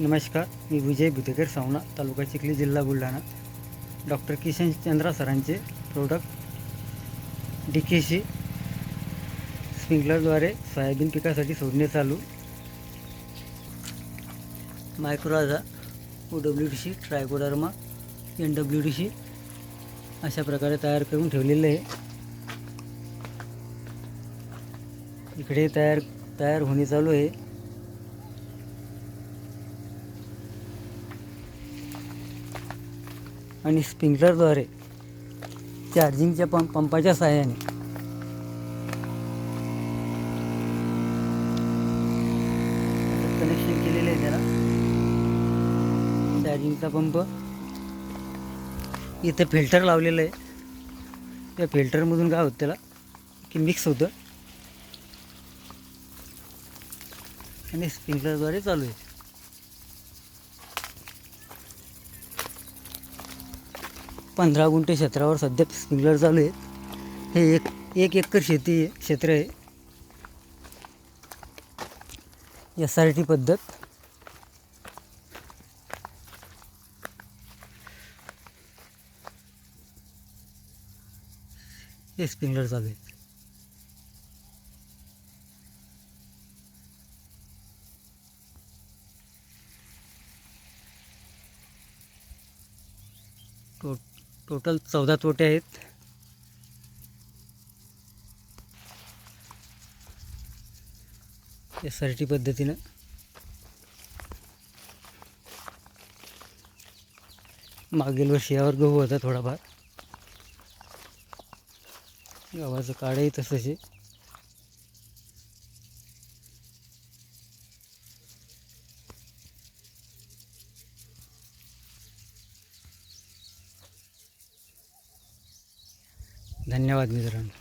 नमस्कार मी विजय बुतेकर सावना तालुका चिखली जिल्हा बुलढाणा. डॉक्टर किशन चंद्रा सरांचे प्रोडक्ट डी के सी स्प्रिंकलरद्वारे सोयाबीन पिकासाठी सोडणे चालू. मायक्रोराझा O W D C trichoderma N W D C अशा प्रकारे तयार करून ठेवलेलं आहे. इकडे तयार तयार होणे चालू आहे. आणि स्प्रिंकलरद्वारे चार्जिंगच्या पंप पंपाच्या सहाय्याने. कनेक्शन केलेलं आहे त्याला. चार्जिंगचा पंप. इथं फिल्टर लावलेलं आहे. त्या फिल्टरमधून काय होतं त्याला? की मिक्स होतं. आणि स्प्रिंकलरद्वारे चालू आहे. पंधरा गुंठे क्षेत्रावर सध्या स्प्रिंकलर चालू आहेत. हे एक एक एकर शेती क्षेत्र आहे. एस आर टी पद्धत. हे स्प्रिंकलर चालू आहेत. टो टोटल चौदा तोटे आहेत. एस आर टी पद्धतीनं. मागील वर्षी यावर गहू होता थोडाफार. गव्हाचं काढही तसंच आहे. धन्यवाद मित्रांनो